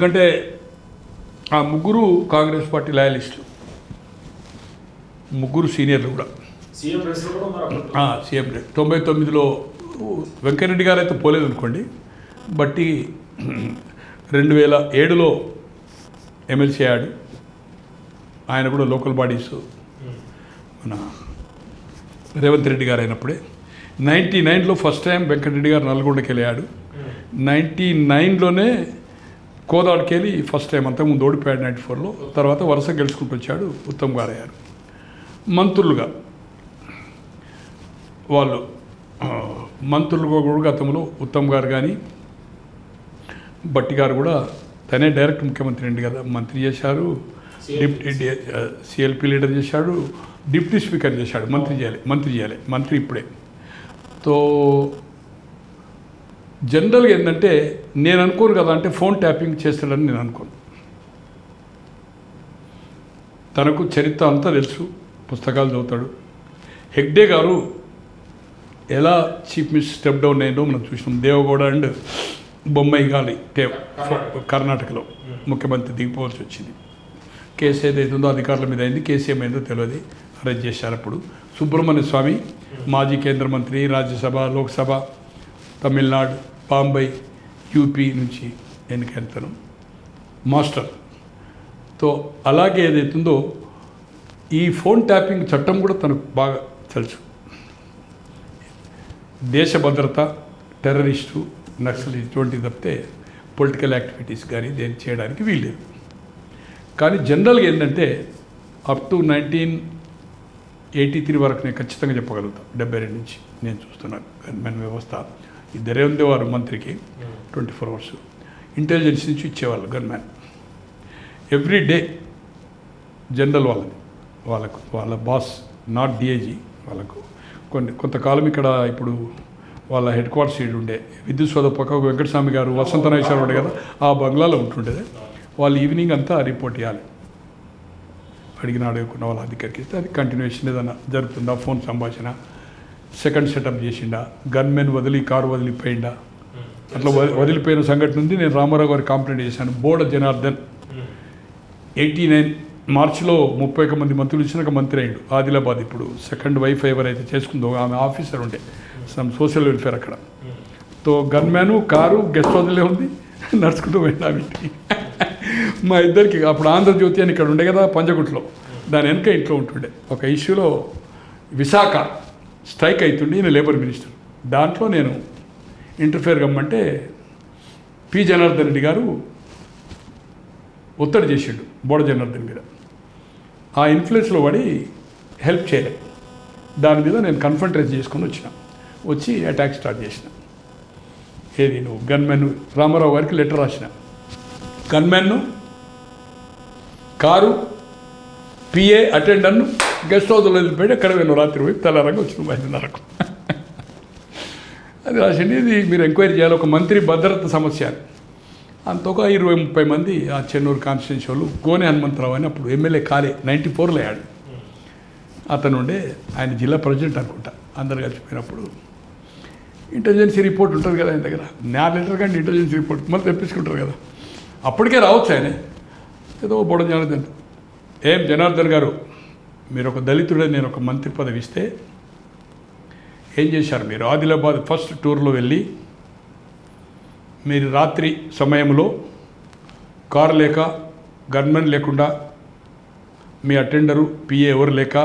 ఎందుకంటే ఆ ముగ్గురు కాంగ్రెస్ పార్టీ లాయలిస్టులు ముగ్గురు సీనియర్లు కూడా సీఎం రేస్లో కూడా ఉన్నారు అప్పుడు. ఆ, సీఎం రే- తొంభై తొమ్మిదిలో వెంకయ్యరెడ్డి గారు అయితే పోలేదు అనుకోండి బట్టి రెండు వేల ఏడులో ఎమ్మెల్సీ అయ్యాడు ఆయన కూడా లోకల్ బాడీస్. మన రేవంత్ రెడ్డి గారు అయినప్పుడే నైంటీ నైన్లో ఫస్ట్ టైం వెంకటరెడ్డి గారు నల్గొండకి వెళ్ళాడు. నైంటీ నైన్లోనే కోదాడికి వెళ్ళి ఫస్ట్ టైం అంతా ముందు ఓడిపోయాడు నైంటీ ఫోర్లో. తర్వాత వరుస గెలుచుకుంటూ వచ్చాడు ఉత్తమ్ గారు అయ్యారు మంత్రులుగా వాళ్ళు మంత్రులుగా కూడా గతంలో ఉత్తమ్ గారు కానీ బట్టి గారు కూడా తనే డైరెక్ట్ ముఖ్యమంత్రి అండి కదా. మంత్రి చేశారు డిప్యూటీ సిఎల్పి లీడర్ చేశాడు డిప్యూటీ స్పీకర్ చేశాడు. మంత్రి చేయాలి మంత్రి చేయాలి మంత్రి ఇప్పుడే. తో జనరల్గా ఏంటంటే నేను అనుకోను కదా అంటే ఫోన్ ట్యాపింగ్ చేస్తాడని నేను అనుకోను. తనకు చరిత్ర అంతా తెలుసు పుస్తకాలు చదువుతాడు. హెగ్డే గారు ఎలా చీఫ్ మినిస్టర్ స్టెప్ డౌన్ అయిందో మనం చూసినాం. దేవగౌడ అండ్ బొమ్మాయి గాలి టే- కర్ణాటకలో ముఖ్యమంత్రి దిగిపోవాల్సి వచ్చింది. కేసు ఏదైతుందో అధికారుల మీద అయింది కేసు ఏమైందో తెలియదు అరెస్ట్ చేశారు అప్పుడు. సుబ్రహ్మణ్య స్వామి మాజీ కేంద్ర మంత్రి రాజ్యసభ లోక్సభ తమిళనాడు బాంబే యూపీ నుంచి ఎన్నికెళ్తాను మాస్టర్. తో అలాగే ఏదైతుందో ఈ ఫోన్ ట్యాపింగ్ చట్టం కూడా తనకు బాగా తెలుసు. దేశ భద్రత టెర్రరిస్టు నక్సల్ ఇటువంటివి తప్పితే పొలిటికల్ యాక్టివిటీస్ కానీ దేని చేయడానికి వీల్లేదు. కానీ జనరల్గా ఏంటంటే up to nineteen eighty three వరకు నేను ఖచ్చితంగా చెప్పగలుగుతాను డెబ్బై రెండు నుంచి నేను చూస్తున్నాను గవర్నమెంట్ వ్యవస్థ. ఇద్దరే ఉండేవారు మంత్రికి ట్వంటీ ఫోర్ అవర్స్. ఇంటెలిజెన్స్ నుంచి ఇచ్చేవాళ్ళు గన్మ్యాన్ ఎవ్రీ డే జనరల్ వాళ్ళది. వాళ్ళకు వాళ్ళ బాస్ నాట్ డిఏజీ వాళ్ళకు. కొన్ని కొంతకాలం ఇక్కడ ఇప్పుడు వాళ్ళ హెడ్ క్వార్టర్స్ సీడ్ ఉండే. విద్యుత్ సోద పక్క వెంకటస్వామి గారు వసంత నాగేశ్వర ఉండే కదా ఆ బంగ్లాలో ఉంటుండేది. వాళ్ళు ఈవినింగ్ అంతా రిపోర్ట్ ఇవ్వాలి అడిగిన అడగకుండా వాళ్ళ అధికారికి ఇస్తే అది కంటిన్యూషన్ ఏదైనా జరుగుతుందా ఫోన్ సంభాషణ? సెకండ్ సెటప్ చేసిండా. గన్మెన్ వదిలి కారు వదిలిపోయిండా. అట్లా వది- వదిలిపోయిన సంఘటన ఉంది. నేను రామారావు గారికి కాంప్లైంట్ చేశాను. బోడ జనార్దన్. ఎయిటీ నైన్ మార్చిలో ముప్పై ఒక మంది మంత్రులు ఇచ్చినాక మంత్రి అయ్యాడు. ఆదిలాబాద్ ఇప్పుడు సెకండ్ వైఫ్ ఎవరైతే చేసుకుందో ఆమె ఆఫీసర్ ఉండే. సమ్ సోషల్ వెల్ఫేర్ అక్కడ. తో గన్మ్యాను కారు గెస్ట్ హౌస్లే ఉంది. నడుచుకుంటూ పోయినా ఇంటికి. మా ఇద్దరికి అప్పుడు ఆంధ్రజ్యోతి అని ఇక్కడ ఉండే కదా పంజగుట్లో. దాని వెనక ఇంట్లో ఉంటుండే. ఒక ఇష్యూలో విశాఖ స్ట్రైక్ అవుతుండే ఈయన లేబర్ మినిస్టర్. దాంట్లో నేను ఇంటర్ఫేర్ కమ్మంటే పి. జనార్దన్ రెడ్డి గారు ఒత్తిడి చేసిండు బోడ జనార్దన్ మీద. ఆ ఇన్ఫ్లుయెన్స్లో పడి హెల్ప్ చేయలే. దాని మీద నేను కన్ఫంట్రేట్ చేసుకొని వచ్చిన. వచ్చి అటాక్ స్టార్ట్ చేసిన. ఏది నువ్వు గన్మెన్ రామారావు గారికి లెటర్ రాసిన. గన్మెన్ను కారు పిఏ అటెండర్ను గెస్ట్ హౌస్లో వెళ్ళిపోయి ఎక్కడ వెళ్ళి రాత్రి పోయి తెల్లారంగా వచ్చిన ఐదున్నరకు అది రాసింది ఇది మీరు ఎంక్వైరీ చేయాలి. ఒక మంత్రి భద్రత సమస్య అని. అంత ఒక ఇరవై ముప్పై మంది ఆ చెన్నూరు కాన్స్టిట్యూన్సీ వాళ్ళు గోనె హనుమంతరావు అని అప్పుడు ఎమ్మెల్యే కాలే నైంటీ ఫోర్లో అయ్యాడు అతను ఉండే ఆయన జిల్లా ప్రెసిడెంట్ అనుకుంటా. అందరు కలిసిపోయినప్పుడు ఇంటెలిజెన్సీ రిపోర్ట్ ఉంటుంది కదా ఆయన దగ్గర. నా లెటర్ కంటే ఇంటెలిజెన్సీ రిపోర్ట్ మళ్ళీ తెప్పించుకుంటారు కదా. అప్పటికే రావచ్చు ఆయన. ఏదో బొడ జనార్దన్. ఏం జనార్దన్ గారు? మీరు ఒక దళితుడే నేను ఒక మంత్రి పదవి ఇస్తే ఏం చేశారు మీరు? ఆదిలాబాద్ ఫస్ట్ టూర్లో వెళ్ళి మీరు రాత్రి సమయంలో కారు లేక గన్మెన్ లేకుండా మీ అటెండరు పిఏ ఎవరు లేక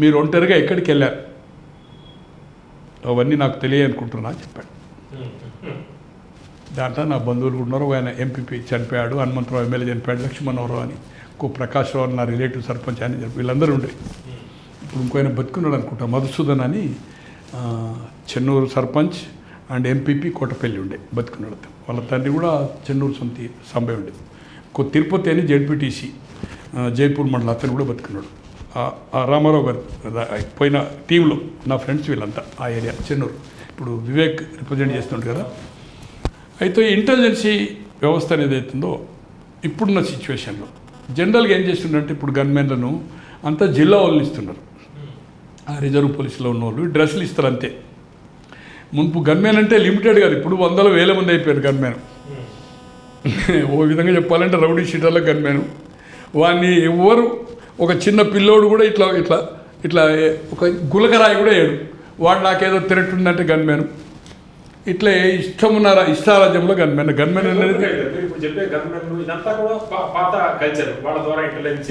మీరు ఒంటరిగా ఎక్కడికి వెళ్ళారు? అవన్నీ నాకు తెలియనుకుంటున్నా చెప్పాడు. దాంట్లో నా బంధువులు కూడా ఉన్నారు. ఆయన ఎంపీపీ చనిపోయాడు. హనుమంతరావు ఎమ్మెల్యే చనిపోయాడు. లక్ష్మణరావు అని. ఇంకో ప్రకాష్ రావు అని నా రిలేటివ్ సర్పంచ్ అని చెప్పి వీళ్ళందరూ ఉండే. ఇప్పుడు ఇంకో ఆయన బతుకున్నాడు అనుకుంటా మధుసూదన్ అని చెన్నూరు సర్పంచ్ అండ్ ఎంపీపీ కోటపల్లి ఉండే బతుకున్నాడు వాళ్ళ తండ్రి కూడా చెన్నూరు సొంత సంబై ఉండే. ఇంకో తిరుపతి అని జడ్పీటీసీ జైపూర్ మండలం అతను కూడా బతుకున్నాడు. రామారావు గారు పోయిన టీంలో నా ఫ్రెండ్స్ వీళ్ళంతా ఆ ఏరియా చెన్నూరు. ఇప్పుడు వివేక్ రిప్రజెంట్ చేస్తుంటాడు కదా. అయితే ఈ ఇంటెలిజెన్సీ వ్యవస్థ అనేది అవుతుందో ఇప్పుడున్న సిచ్యువేషన్లో జనరల్గా ఏం చేస్తుండంటే ఇప్పుడు గన్మెన్లను అంతా జిల్లా వాళ్ళని ఇస్తున్నారు. ఆ రిజర్వ్ పోలీసులో ఉన్న వాళ్ళు డ్రెస్సులు ఇస్తారు అంతే. మున్పు గన్మెన్ అంటే లిమిటెడ్ కాదు ఇప్పుడు వందల వేల మంది అయిపోయారు గన్మెన్. ఓ విధంగా చెప్పాలంటే రౌడీ షీటర్ల గన్మెన్. వాడిని ఎవరు ఒక చిన్న పిల్లోడు కూడా ఇట్లా ఇట్లా ఇట్లా ఒక గులకరాయి కూడా వేయడు వాడు నాకేదో తిరట్టుందంటే గన్మెన్. ఇట్లా ఇష్టం ఉన్నారా ఇష్టారాజ్యంలో గన్మెన్ గన్మెన్ అనేది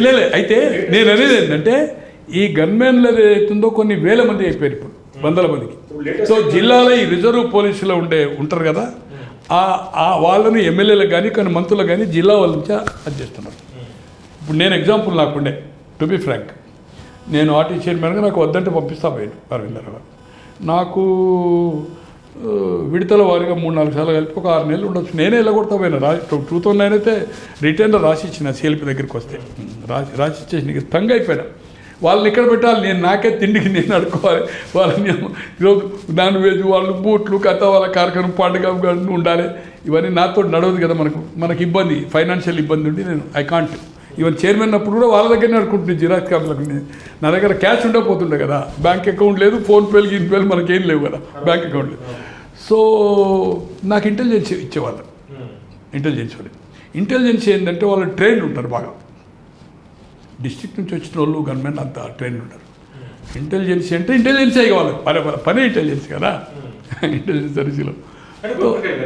లేలే అయితే నేను అనేది ఏంటంటే ఈ గన్మెన్లు ఏదైతుందో కొన్ని వేల మంది అయిపోయారు ఇప్పుడు వందల మందికి. సో జిల్లాలో ఈ రిజర్వ్ పోలీసులో ఉండే ఉంటారు కదా ఆ ఆ వాళ్ళని ఎమ్మెల్యేలకు కానీ కొన్ని మంత్రులకు కానీ జిల్లా వాళ్ళ నుంచి అది చేస్తున్నారు. ఇప్పుడు నేను ఎగ్జాంపుల్ నాకుండే టు బి ఫ్రాంక్ నేను ఆర్టీ చైర్మన్గా నాకు వద్దంటే పంపిస్తా పోయాను అరవిందరావు నాకు విడతల వారిగా మూడు నాలుగు సార్లు కలిపి ఒక ఆరు నెలలు ఉండొచ్చు. నేనే వెళ్ళగొడతా పోయినా రా టూ టూ థౌసండ్ నైన్ అయితే రిటర్న్లో రాసి ఇచ్చిన సిఎల్పి దగ్గరికి వస్తే. రాసి రాసి ఇచ్చేసి నీకు తంగ అయిపోయినా. వాళ్ళని ఇక్కడ పెట్టాలి? నేను నాకే తిండికి నేను అడుకోవాలి వాళ్ళని ఈరోజు నాన్ వెజ్ వాళ్ళు బూట్లు కథ వాళ్ళ కార్యక్రమం పండుగ ఉండాలి. ఇవన్నీ నాతో నడవదు కదా మనకు. మనకి ఇబ్బంది ఫైనాన్షియల్ ఇబ్బంది ఉండి నేను ఐ కాంట్. ఈవెన్ చైర్మన్ అప్పుడు కూడా వాళ్ళ దగ్గరనే అనుకుంటుంది జిరాక్స్ కార్డులకు. నా దగ్గర క్యాష్ ఉండకపోతుండే కదా. బ్యాంక్ అకౌంట్ లేదు ఫోన్పేలు గిన్పేలు మనకేం లేవు కదా. బ్యాంక్ అకౌంట్ లేదు. సో నాకు ఇంటెలిజెన్స్ ఇచ్చేవాళ్ళు. ఇంటెలిజెన్స్ వాళ్ళు. ఇంటెలిజెన్స్ ఏంటంటే వాళ్ళు ట్రైన్డ్ ఉంటారు బాగా. డిస్ట్రిక్ట్ నుంచి వచ్చిన వాళ్ళు గవర్నమెంట్ అంత ట్రైన్డ్ ఉంటారు. ఇంటెలిజెన్స్ అంటే ఇంటెలిజెన్సే కావాలి పని పని- పని ఇంటెలిజెన్స్ కదా. ఇంటెలిజెన్స్ సర్వీస్లో.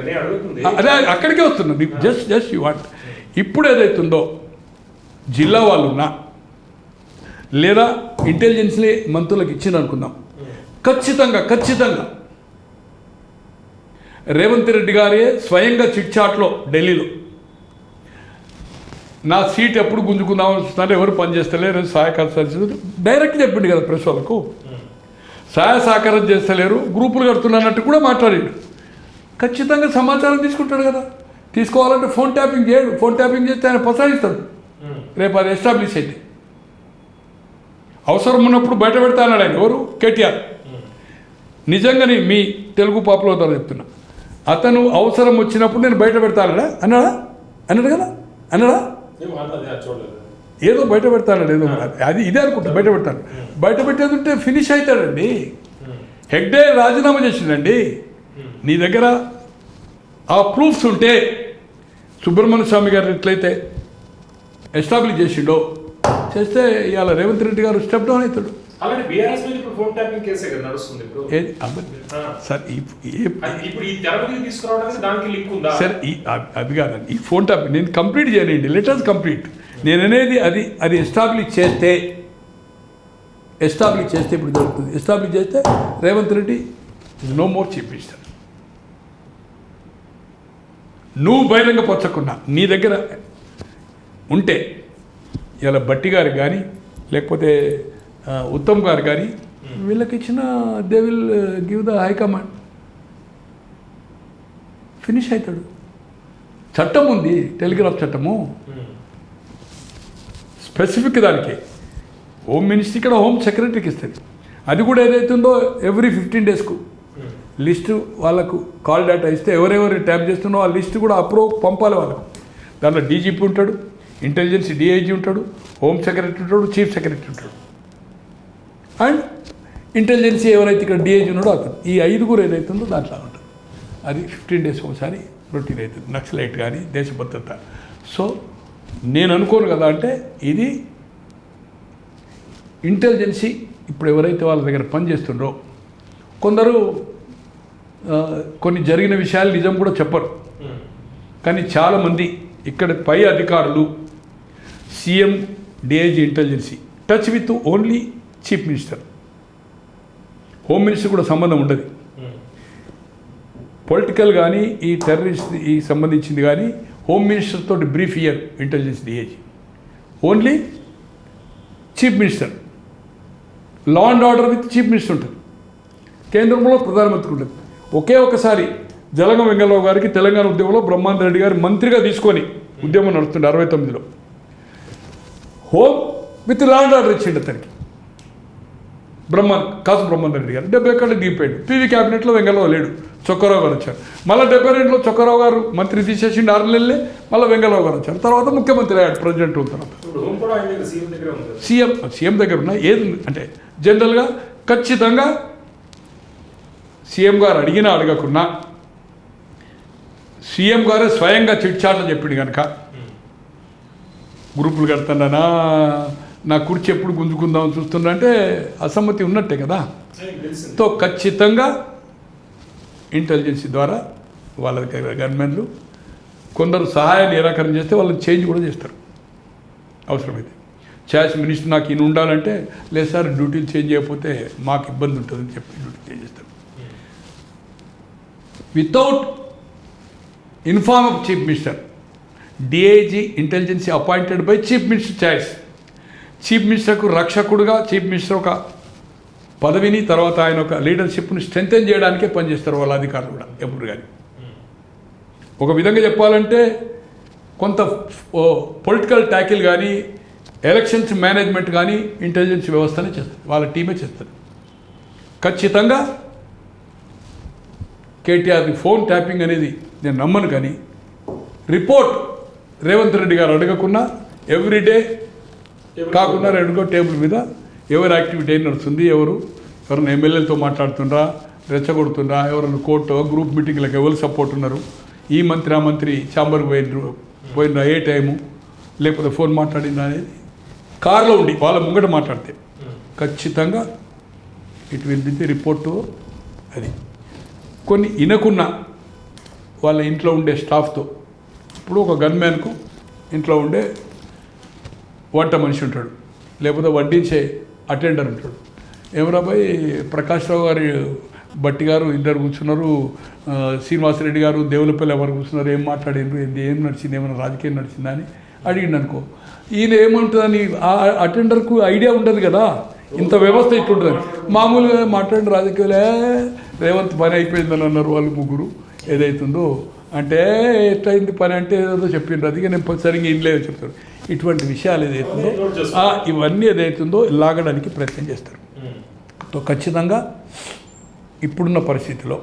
నేను అడుగుతుంది. అదే అక్కడికే వస్తున్నా నీకు జస్ట్ జస్ట్ యూ వాంట్ ఇప్పుడు ఏదైతుందో జిల్లా వాళ్ళు ఉన్నా లేదా ఇంటెలిజెన్స్ని మంత్రులకు ఇచ్చింది అనుకుందాం ఖచ్చితంగా ఖచ్చితంగా రేవంత్ రెడ్డి గారే స్వయంగా చిట్చాట్లో ఢిల్లీలో. నా సీట్ ఎప్పుడు గుంజుకుందామని చూస్తున్నారు ఎవరు పనిచేస్తలేరు సహకారం సరిచింది డైరెక్ట్ చెప్పిండు కదా ప్రెస్ వాళ్ళకు. సహాయ సహకారం చేస్తలేరు గ్రూపులు కడుతున్నట్టు కూడా మాట్లాడాడు. ఖచ్చితంగా సమాచారం తీసుకుంటాడు కదా. తీసుకోవాలంటే ఫోన్ ట్యాపింగ్ చేయడు ఫోన్ ట్యాపింగ్ చేస్తే ఆయన ప్రసాదిస్తాడు రేపు అది ఎస్టాబ్లిష్ అయితే అవసరం ఉన్నప్పుడు బయట పెడతా అన్నాడు ఆయన ఎవరు? కేటీఆర్. నిజంగానే మీ తెలుగు పాపలో ద్వారా చెప్తున్నా. అతను అవసరం వచ్చినప్పుడు నేను బయట పెడతా అన్నాడా? అన్నాడా కదా? అన్నాడా? ఏదో బయట పెడతాడు ఏదో. అది ఇదే అనుకుంటా బయట పెడతాడు బయట పెట్టేది ఉంటే ఫినిష్ అవుతాడండి హెగ్డే రాజీనామా చేసిండండి నీ దగ్గర ఆ ప్రూఫ్స్ ఉంటే సుబ్రహ్మణ్య స్వామి గారు ఎట్లయితే ఎస్టాబ్లిష్ చేసిండో చేస్తే ఇవాళ రేవంత్ రెడ్డి గారు స్టెప్ డౌన్ అవుతాడు. ట్యాపింగ్ కేసే కదా. సార్ ఈ సార్ ఫోన్ టాప్ నేను కంప్లీట్ చేయనండి లెటర్స్ కంప్లీట్ నేను అనేది అది అది ఎస్టాబ్లిష్ చేస్తే ఎస్టాబ్లిష్ చేస్తే ఇప్పుడు జరుగుతుంది. ఎస్టాబ్లిష్ చేస్తే Revanth Reddy is no more chief minister నువ్వు బహిరంగ పొచ్చకున్నా నీ దగ్గర ఉంటే ఇలా బట్టి గారికి కానీ లేకపోతే ఉత్తమ్ గారు కానీ వీళ్ళకి ఇచ్చిన they will give the high command finish అవుతాడు చట్టం ఉంది టెలిగ్రాఫ్ చట్టము. స్పెసిఫిక్ దానికి. హోమ్ మినిస్టర్ ఇక్కడ హోమ్ సెక్రటరీకి ఇస్తుంది. అది కూడా ఏదైతుందో ఎవ్రీ ఫిఫ్టీన్ డేస్కు. లిస్టు వాళ్ళకు కాల్ డేటా ఇస్తే ఎవరెవరు ట్యాప్ చేస్తున్నో ఆ లిస్ట్ కూడా అప్రూవ్ పంపాలి వాళ్ళకు. దాంట్లో డీజీపీ ఉంటాడు ఇంటెలిజెన్స్ డిఐజీ ఉంటాడు హోమ్ సెక్రటరీ ఉంటాడు చీఫ్ సెక్రటరీ ఉంటాడు. అండ్ ఇంటెలిజెన్స్ ఎవరైతే ఇక్కడ డిఐజీ ఉన్నాడో అతను. ఈ ఐదుగురు ఏదైతుందో దాంట్లో ఉంటుంది అది ఫిఫ్టీన్ డేస్ ఒకసారి రొటీన్ అవుతుంది. నక్సలైట్ కానీ దేశ భద్రత. సో నేను అనుకోను కదా అంటే ఇది ఇంటెలిజెన్సీ ఇప్పుడు ఎవరైతే వాళ్ళ దగ్గర పనిచేస్తుండ్రో కొందరు కొన్ని జరిగిన విషయాలు నిజం కూడా చెప్పరు. కానీ చాలామంది ఇక్కడ పై అధికారులు CM DIG intelligence touch with only chief minister. Home minister కూడా సంబంధం ఉండదు. పొలిటికల్ కానీ ఈ టెర్రరిస్ట్ ఈ సంబంధించింది కానీ హోమ్ మినిస్టర్ తోటి brief year intelligence DIG. Only chief minister. Law and order with chief minister ఉంటుంది కేంద్రంలో ప్రధానమంత్రి ఉంటుంది ఒకే ఒకసారి జలగం వెంగళరావు గారికి తెలంగాణ ఉద్యమంలో బ్రహ్మాండ రెడ్డి గారి మంత్రిగా తీసుకొని ఉద్యమం నడుస్తుంది అరవై తొమ్మిదిలో. Home with law and order ఇచ్చిండు అతనికి. బ్రహ్మ కాసు బ్రహ్మాండ రెడ్డి గారు. డెబ్బై ఒకటి దిగిపోయాడు. పీవీ క్యాబినెట్లో వెంగళరావు లేడు. చొక్కారావు గారు వచ్చారు. మళ్ళీ డెబ్బై రెండులో చొక్కారావు గారు మంత్రి తీసేసిండు ఆరు నెలలే. మళ్ళీ వెంగళరావు గారు వచ్చారు. తర్వాత ముఖ్యమంత్రి అయ్యాడు ప్రెసిడెంట్ తర్వాత. సీఎం సీఎం దగ్గర ఉన్న. ఏది అంటే జనరల్గా ఖచ్చితంగా సీఎం గారు అడిగినా అడగకున్నా సీఎం గారే స్వయంగా చిట్చాలని చెప్పిండు కనుక గ్రూపులు కడతానా నా కుర్చీ ఎప్పుడు గుంజుకుందామని చూస్తున్నా అంటే అసమ్మతి ఉన్నట్టే కదా. తో ఖచ్చితంగా ఇంటెలిజెన్సీ ద్వారా వాళ్ళ దగ్గర గన్మెన్లు కొందరు సహాయ నిరాకరణ చేస్తే వాళ్ళని చేంజ్ కూడా చేస్తారు. అవసరమైతే. ఛాయిస్ మినిస్టర్ నాకు ఈయన ఉండాలంటే లేదు సార్ డ్యూటీలు చేంజ్ చేయకపోతే మాకు ఇబ్బంది ఉంటుందని చెప్పి డ్యూటీ చేంజ్ చేస్తారు. Without inform of chief minister DIG intelligence appointed by chief minister choice chief మినిస్టర్కు రక్షకుడుగా చీఫ్ మినిస్టర్ ఒక పదవిని తర్వాత ఆయన ఒక లీడర్షిప్ని స్ట్రెంగ్తెన్ చేయడానికే పనిచేస్తారు వాళ్ళ అధికారులు కూడా ఎప్పుడు కానీ ఒక విధంగా చెప్పాలంటే కొంత పొలిటికల్ ట్యాకిల్ కానీ ఎలక్షన్స్ మేనేజ్మెంట్ కానీ ఇంటెలిజెన్స్ వ్యవస్థనే చేస్తుంది వాళ్ళ టీమే చేస్తుంది ఖచ్చితంగా కేటీఆర్ది ఫోన్ ట్యాపింగ్ అనేది నేను నమ్మను కానీ రిపోర్ట్ రేవంత్ రెడ్డి గారు అడగకున్నా ఎవ్రీడే కాకుండా రెండుకో టేబుల్ మీద ఎవరి యాక్టివిటీ ఏం నడుస్తుంది ఎవరు ఎవరైనా ఎమ్మెల్యేలతో మాట్లాడుతుండ్రా రెచ్చగొడుతుండ్రా ఎవరైనా కోర్టు గ్రూప్ మీటింగ్లకు ఎవరు సపోర్ట్ ఉన్నారు? ఈ మంత్రి ఆ మంత్రి చాంబర్కి పోయినరు పోయినరా ఏ టైము లేకపోతే ఫోన్ మాట్లాడిందా అనేది? కారులో ఉండి వాళ్ళ ముంగట మాట్లాడితే. ఖచ్చితంగా ఇట్ ది రిపోర్టు అది. కొన్ని ఇనకున్న వాళ్ళ ఇంట్లో ఉండే స్టాఫ్తో ఇప్పుడు ఒక గన్మ్యాన్కు ఇంట్లో ఉండే వంట మనిషి ఉంటాడు. లేకపోతే వడ్డించే అటెండర్ ఉంటాడు. ఏమరాబాయ్ ప్రకాష్ రావు గారి బట్టి గారు ఇద్దరు కూర్చున్నారు. శ్రీనివాసరెడ్డి గారు దేవులపల్లి ఎవరు కూర్చున్నారు? ఏం మాట్లాడారు ఏంది? ఏం నడిచింది? ఏమైనా రాజకీయం నడిచిందా అని అడిగిండు అనుకో ఈయన ఏమంటుందని ఆ అటెండర్కు ఐడియా ఉండదు కదా. ఇంత వ్యవస్థ ఇట్లుంటుందని. మామూలుగా మాట్లాడిన రాజకీయాలే రేవంత్ పని అయిపోయిందని అన్నారు వాళ్ళు ముగ్గురు. ఏదైతుందో అంటే ఎట్లయింది పని అంటే ఏదో చెప్పిండ్రు. అది నేను సరిగ్గా ఇన్లేదో చెప్తారు. ఇటువంటి విషయాలు ఏదైతుందో ఇవన్నీ ఏదైతుందో లాగడానికి ప్రయత్నం చేస్తారు. తో ఖచ్చితంగా ఇప్పుడున్న పరిస్థితిలో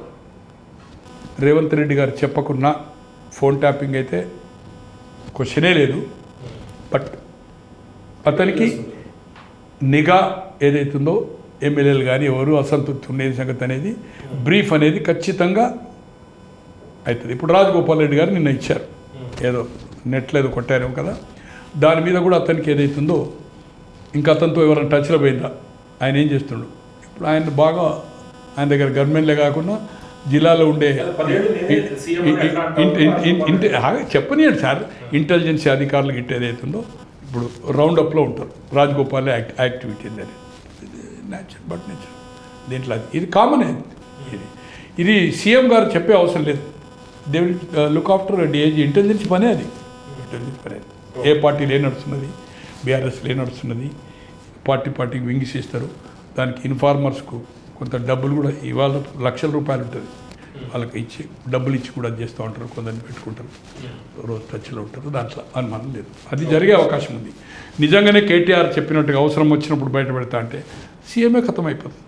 రేవంత్ రెడ్డి గారు చెప్పకున్నా ఫోన్ ట్యాపింగ్ అయితే క్వశ్చనే లేదు. బట్ అతనికి నిఘా ఏదైతుందో ఎమ్మెల్యేలు కానీ ఎవరు అసంతృప్తి ఉండేది సంగతి అనేది బ్రీఫ్ అనేది ఖచ్చితంగా అవుతుంది. ఇప్పుడు రాజగోపాల్ రెడ్డి గారు నిన్న ఇచ్చారు. ఏదో నెట్లో ఏదో కొట్టారేమో కదా. దాని మీద కూడా అతనికి ఏదైతుందో ఇంకా అతనితో ఎవరైనా టచ్లో పోయిందా? ఆయన ఏం చేస్తుండు? ఇప్పుడు ఆయన బాగా ఆయన దగ్గర గవర్నమెంట్లే కాకుండా జిల్లాలో ఉండే చెప్పనియండి సార్. ఇంటెలిజెన్స్ అధికారులకు ఇట్ ఏదైతుందో ఇప్పుడు రౌండ్ అప్లో ఉంటారు. రాజగోపాల్ యాక్ట్ యాక్టివిటీ అనేది న్యాచురల్ బట్ నేచురల్ దీంట్లో అది ఇది కామన్ ఇది ఇది సీఎం గారు చెప్పే అవసరం లేదు. They will look after DIG intelligence పనే అది. ఇంటెలిజెన్స్ పనే అది. ఏ పార్టీలు ఏ నడుస్తున్నది బీఆర్ఎస్లో ఏ నడుస్తున్నది పార్టీ పార్టీకి వింగిస్ ఇస్తారు దానికి ఇన్ఫార్మర్స్కు కొంత డబ్బులు కూడా ఇవాళ లక్షల రూపాయలు ఉంటుంది. వాళ్ళకి ఇచ్చి డబ్బులు ఇచ్చి కూడా అది చేస్తూ ఉంటారు కొందరిని పెట్టుకుంటారు. రోజు టచ్లో ఉంటారు దాంట్లో అనుమానం లేదు. అది జరిగే అవకాశం ఉంది. నిజంగానే కేటీఆర్ చెప్పినట్టుగా అవసరం వచ్చినప్పుడు బయట పెడతా అంటే ఖతం అయిపోతుంది.